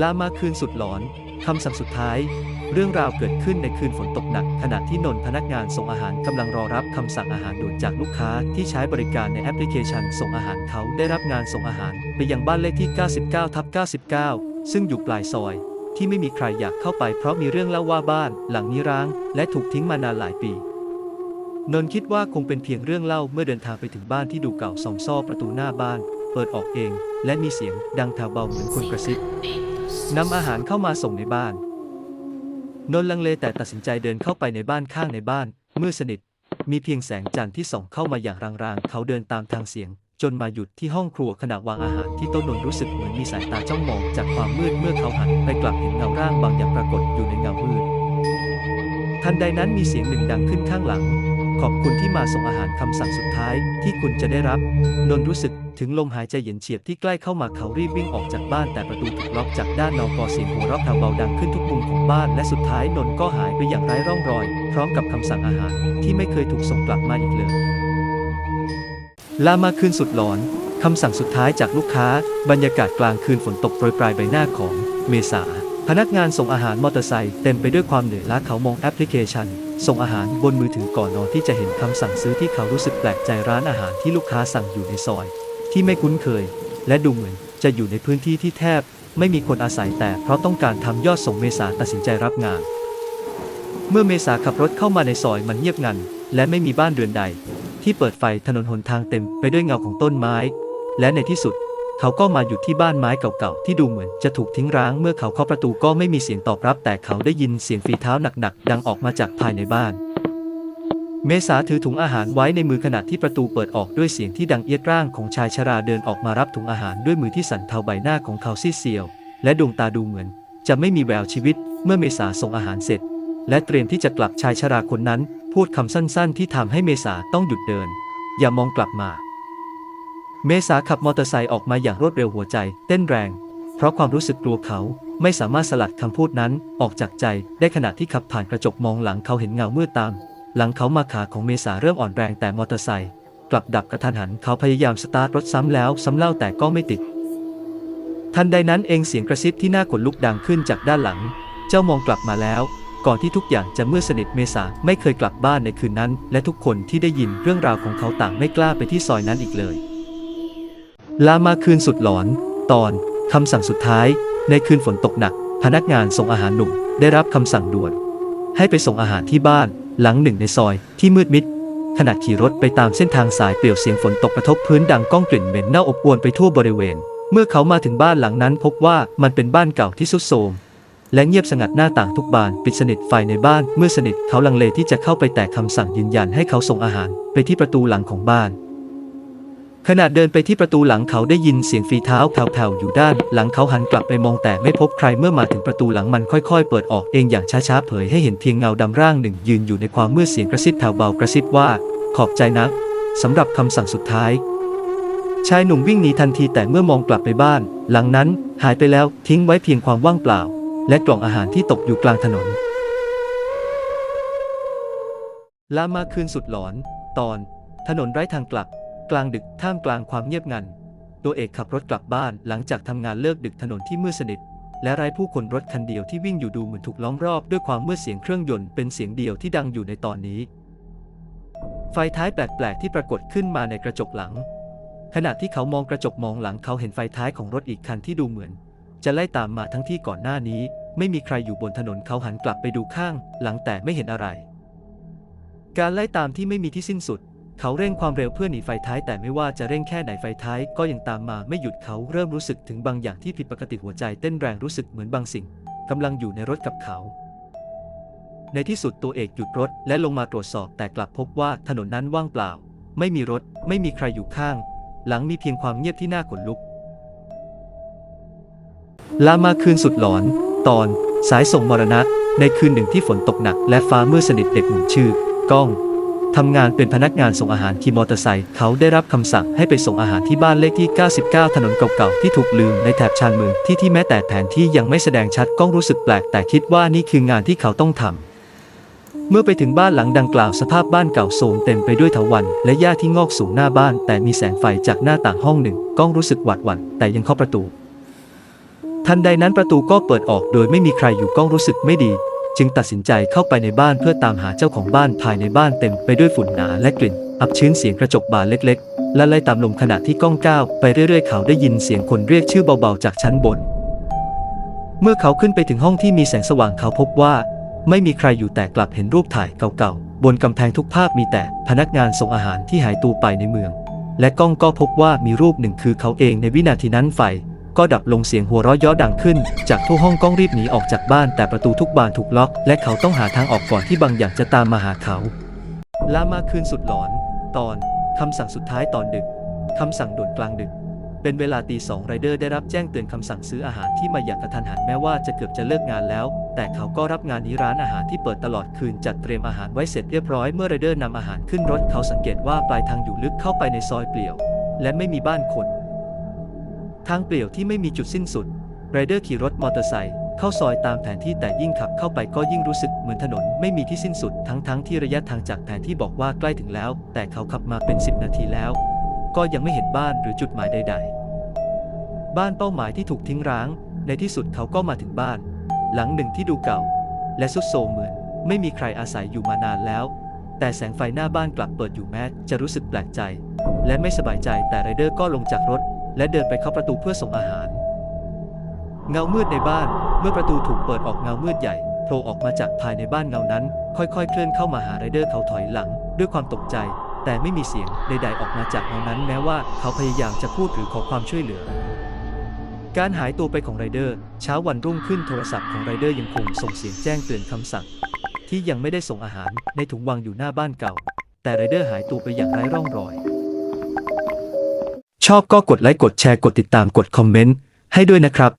ลามาคืนสุดหลอน คำสั่งสุดท้าย เรื่องราวเกิดขึ้นในคืนฝนตกหนัก ขณะที่นนพนักงานส่งอาหารกำลังรอรับคำสั่งอาหารด่วนจากลูกค้าที่ใช้บริการในแอปพลิเคชันส่งอาหารเขาได้รับงานส่งอาหารไปยังบ้านเลขที่ 99ทับ99 ซึ่งอยู่ปลายซอย ที่ไม่มีใครอยากเข้าไปเพราะมีเรื่องเล่าว่าบ้าน หลังนี้ร้าง และถูกทิ้งมานานหลายปีนนคิดว่าคงเป็นเพียงเรื่องเล่าเมื่อเดินทางไปถึงบ้านที่ดูเก่าสองซ่อประตูหน้าบ้าน เปิดออกเอง และมีเสียงดังแถวเบาเหมือนคนกระซิบ นำอาหารเข้ามาส่งในบ้าน นนลังเลแต่ตัดสินใจเดินเข้าไปในบ้านข้างในบ้านมืดสนิท มีเพียงแสงจันทร์ที่ส่องเข้ามาอย่างรางๆ เขาเดินตามทางเสียง จนมาหยุดที่ห้องครัวขณะวางอาหารที่โต๊ะนนรู้สึกเหมือนมีสายตาจ้องมองจากความมืดเมื่อเขาหันไปกลับเห็นเงาร่างบางอย่างปรากฏอยู่ในเงามืดทันใดนั้นมีเสียงหนึ่งดังขึ้นข้างหลัง ขอบคุณที่มาส่งอาหารคำสั่งสุดท้ายที่คุณจะได้รับ นนรู้สึก ถึงลมหายใจเย็นเฉียบที่ใกล้เข้ามาเขารีบวิ่งออกจากบ้านแต่ประตูถูกล็อกจากด้านนอกพอเสียงหัวเราะเบาดังขึ้นทุกมุมของบ้านและสุดท้ายนนท์ก็หายไปอย่างไร้ร่องรอย พร้อมกับคำสั่งอาหารที่ไม่เคยถูกส่งกลับมาอีกเลย ลามาคืนสุดหลอนคำสั่งสุดท้ายจากลูกค้า บรรยากาศกลางคืนฝนตกโปรยปลายใบหน้าของเมษา พนักงานส่งอาหารมอเตอร์ไซค์เต็มไปด้วยความเหนื่อยล้าเขามองแอปพลิเคชัน ส่งอาหารบนมือถือก่อนนอนที่จะเห็นคำสั่งซื้อที่เขารู้สึกแปลกใจร้านอาหารที่ลูกค้าสั่งอยู่ในซอย ที่ไม่คุ้นเคย และดูเหมือนจะอยู่ในพื้นที่ที่แทบ ไม่มีคนอาศัยแต่เพราะต้องการทำยอดส่งเมษาตัดสินใจรับงาน เมื่อเมษาขับรถเข้ามาในซอยมันเงียบงัน และไม่มีบ้านเรือนใด ที่เปิดไฟถนนหนทางเต็มไปด้วยเงาของต้นไม้ และในที่สุด เขาก็มาหยุดที่บ้านไม้เก่าๆที่ดูเหมือนจะถูกทิ้งร้าง เมื่อเขาเคาะประตูก็ไม่มีเสียงตอบรับ แต่เขาได้ยินเสียงฝีเท้าหนักๆดังออกมาจากภายในบ้าน เมษาถือถุงอาหารไว้ในมือขณะที่ประตูเปิดออกด้วยเสียงที่ดังเอียดร่างของชายชราเดินออกมารับถุงอาหารด้วยมือที่สั่นเทาใบหน้าของเขาซีดเซียว และดวงตาดูเหมือน จะไม่มีแววชีวิต เมื่อเมษาส่งอาหารเสร็จ และเตรียมที่จะกลับชายชราคนนั้น พูดคำสั้นๆ ที่ทำให้เมษาต้องหยุดเดิน อย่ามองกลับมา เมษาขับมอเตอร์ไซค์ออกมาอย่างรวดเร็วหัวใจ เต้นแรง เพราะความรู้สึกกลัวเขาไม่สามารถสลัดคำพูดนั้นออกจากใจ ได้ขณะที่ขับผ่านกระจกมองหลังเขาเห็นเงามืดตาม หลังเขามาขาของเมษาเริ่มอ่อนแรงแต่มอเตอร์ไซค์กลับดับกระทันหันเขาพยายามสตาร์ทรถซ้ำแล้วซ้ำเล่าแต่ก็ไม่ติด ทันใดนั้นเองเสียงกระซิบที่น่าขนลุกดังขึ้นจากด้านหลัง เจ้ามองกลับมาแล้ว ก่อนที่ทุกอย่างจะมืดสนิทเมษาไม่เคยกลับบ้านในคืนนั้น และทุกคนที่ได้ยินเรื่องราวของเขาต่างไม่กล้าไปที่ซอยนั้นอีกเลย ลามาคืนสุดหลอน ตอนคำสั่งสุดท้าย ในคืนฝนตกหนัก พนักงานส่งอาหารหนุ่มได้รับคำสั่งด่วน ให้ไปส่งอาหารที่บ้าน หลังหนึ่งในซอยที่มืดมิด ขณะขี่รถไปตามเส้นทางสายเปลี่ยวเสียงฝนตกกระทบพื้นดังก้องกลิ่นเหม็นเน่าอบอวนไปทั่วบริเวณ เมื่อเขามาถึงบ้านหลังนั้นพบว่ามันเป็นบ้านเก่าที่ทรุดโทรมและเงียบสงัดหน้าต่างทุกบานปิดสนิทไฟในบ้านเมื่อสนิทเขาลังเลที่จะเข้าไปแต่คำสั่งยืนยันให้เขาส่งอาหารไปที่ประตูหลังของบ้าน ขณะเดินไปที่ประตูหลังเขาได้ยินเสียงฝีเท้าแผ่วๆอยู่ด้าน หลังเขาหันกลับไปมองแต่ไม่พบใครเมื่อมาถึงประตูหลังมันค่อยๆ เปิดออกเองอย่างช้าๆเผยให้เห็นเพียงเงาดำร่างหนึ่งยืนอยู่ในความมืดเสียงกระซิบแผ่วเบากระซิบว่า ขอบใจนะสำหรับคำสั่งสุดท้าย ชายหนุ่มวิ่งหนีทันทีแต่เมื่อมองกลับไปบ้าน หลังนั้นหายไปแล้วทิ้งไว้เพียงความว่างเปล่า และกล่องอาหารที่ตกอยู่กลางถนนลามาคืนสุดหลอน ตอน ถนนไร้ทางกลับ กลางดึกท่ามกลางความเงียบงัน ตัวเอกขับรถกลับบ้านหลังจากทำงานเลิกดึกถนนที่มืดสนิท และไร้ผู้คนรถคันเดียวที่วิ่งอยู่ดูเหมือนถูกล้อมรอบด้วยความมืดเสียงเครื่องยนต์เป็นเสียงเดียวที่ดังอยู่ในตอนนี้ ไฟท้ายแปลกๆที่ปรากฏขึ้นมาในกระจกหลัง ขณะที่เขามองกระจกมองหลังเขาเห็นไฟท้ายของรถอีกคันที่ดูเหมือน จะไล่ตามมาทั้งที่ก่อนหน้านี้ ไม่มีใครอยู่บนถนนเขาหันกลับไปดูข้าง หลังแต่ไม่เห็นอะไร การไล่ตามที่ไม่มีที่สิ้นสุด เขาเร่งความเร็วเพื่อหนีไฟท้าย แต่ไม่ว่าจะเร่งแค่ไหนไฟท้าย ก็ยังตามมาไม่หยุดเขาเริ่มรู้สึกถึงบางอย่างที่ผิดปกติหัวใจเต้นแรงรู้สึกเหมือนบางสิ่งกำลังอยู่ในรถกับเขา ในที่สุดตัวเอกหยุดรถและลงมาตรวจสอบแต่กลับพบว่าถนนนั้นว่างเปล่า ไม่มีรถ ไม่มีใครอยู่ข้าง หลังมีเพียงความเงียบที่น่าขนลุก ลามาคืนสุดหลอน ตอน สายส่งมรณะ ในคืนหนึ่งที่ฝนตกหนัก และฟ้ามืดสนิทเด็กหนุ่มชื่อ ก้อง ทำงานเป็นพนักงานส่งอาหารขี่มอเตอร์ไซค์เขาได้รับคำสั่งให้ไปส่งอาหารที่บ้านเลขที่ 99 ถนนเก่าๆที่ถูกลืมในแถบชานเมืองที่ที่แม้แต่แผนที่ยังไม่แสดงชัดก้องรู้สึกแปลกแต่คิดว่านี่คืองานที่เขาต้องทำเมื่อไปถึงบ้านหลังดังกล่าวสภาพบ้านเก่าโทรมเต็มไปด้วยเถาวัลย์และหญ้าที่งอกสูงหน้าบ้าน แต่มีแสงไฟจากหน้าต่างห้องหนึ่งก้องรู้สึกหวาดหวั่นแต่ยังเคาประตูทันใดนั้นประตูก็เปิดออกโดยไม่มีใครอยู่ก้องรู้สึกไม่ดี จึงตัดสินใจเข้าไปในบ้านเพื่อตามหาเจ้าของบ้านภายในบ้านเต็มไปด้วยฝุ่นหนาและกลิ่น อับชื้นเสียงกระจกบานเล็กๆ และไล่ตามลมขณะที่ก้องก้าวไปเรื่อยๆ เขาได้ยินเสียงคนเรียกชื่อเบาๆ จากชั้นบน เมื่อเขาขึ้นไปถึงห้องที่มีแสงสว่างเขาพบว่า ไม่มีใครอยู่แต่กลับเห็นรูปถ่ายเก่าๆ บนกำแพงทุกภาพมีแต่พนักงานส่งอาหารที่หายตัวไปในเมือง และก้องก็พบว่ามีรูปหนึ่งคือเขาเองในวินาทีนั้นไฟ ก็ดับลงเสียงหัวเราะย้อดังขึ้น จากทั่วห้องก้องรีบหนีออกจากบ้านแต่ประตูทุกบานถูกล็อก และเขาต้องหาทางออกก่อนที่บางอย่างจะตามมาหาเขาลามาคืนสุดหลอน ตอนคำสั่งสุดท้ายตอนดึกคำสั่งด่วนกลางดึก เป็นเวลาตีสองไรเดอร์ได้รับแจ้งเตือนคำสั่งซื้ออาหารที่มาอย่างกระทันหันแม้ว่าจะเกือบจะเลิกงานแล้ว แต่เขาก็รับงานนี้ร้านอาหารที่เปิดตลอดคืนจัดเตรียมอาหารไว้เสร็จเรียบร้อยเมื่อไรเดอร์นำอาหารขึ้นรถเขาสังเกตว่าปลายทางอยู่ลึกเข้าไปในซอยเปลี่ยว และไม่มีบ้านคน ทางเปลี่ยวที่ไม่มีจุดสิ้นสุดไรเดอร์ขี่รถมอเตอร์ไซค์เข้าซอยตามแผนที่แต่ยิ่งขับเข้าไปก็ยิ่งรู้สึกเหมือนถนนไม่มีที่สิ้นสุดทั้งๆทที่ระยะทางจากแผนที่บอกว่าใกล้ถึงแล้ว แต่เขาขับมาเป็น 10 นาทีแล้ว ก็ยังไม่เห็นบ้านหรือจุดหมายใด ๆ บ้านเป้าหมายที่ถูกทิ้งร้าง ในที่สุดเขาก็มาถึงบ้าน หลังหนึ่งที่ดูเก่า และสุดโทรมเหมือน ไม่มีใครอาศัยอยู่มานานแล้ว แต่แสงไฟหน้าบ้านกลับเปิดอยู่แม้จะรู้สึกแปลกใจ และไม่สบายใจแต่ไรเดอร์ก็ลงจากรถ และเดินไปเข้าประตูเพื่อส่งอาหาร เงามืดในบ้าน เมื่อประตูถูกเปิดออกเงามืดใหญ่โผล่ออกมาจากภายในบ้านเงานั้น ค่อยๆ เคลื่อนเข้ามาหาไรเดอร์เขาถอยหลัง ด้วยความตกใจ แต่ไม่มีเสียงใดๆออกมาจากเงานั้น แม้ว่าเขาพยายามจะพูดหรือขอความช่วยเหลือ การหายตัวไปของไรเดอร์เช้าวันรุ่งขึ้นโทรศัพท์ของไรเดอร์ยังคงส่งเสียงแจ้งเตือนคำสั่ง ที่ยังไม่ได้ส่งอาหารในถุงวางอยู่หน้าบ้านเก่า แต่ไรเดอร์หายตัวไปอย่างไร้ร่องรอย ชอบก็กดไลค์กดแชร์กดติดตามกดคอมเมนต์ให้ด้วยนะครับ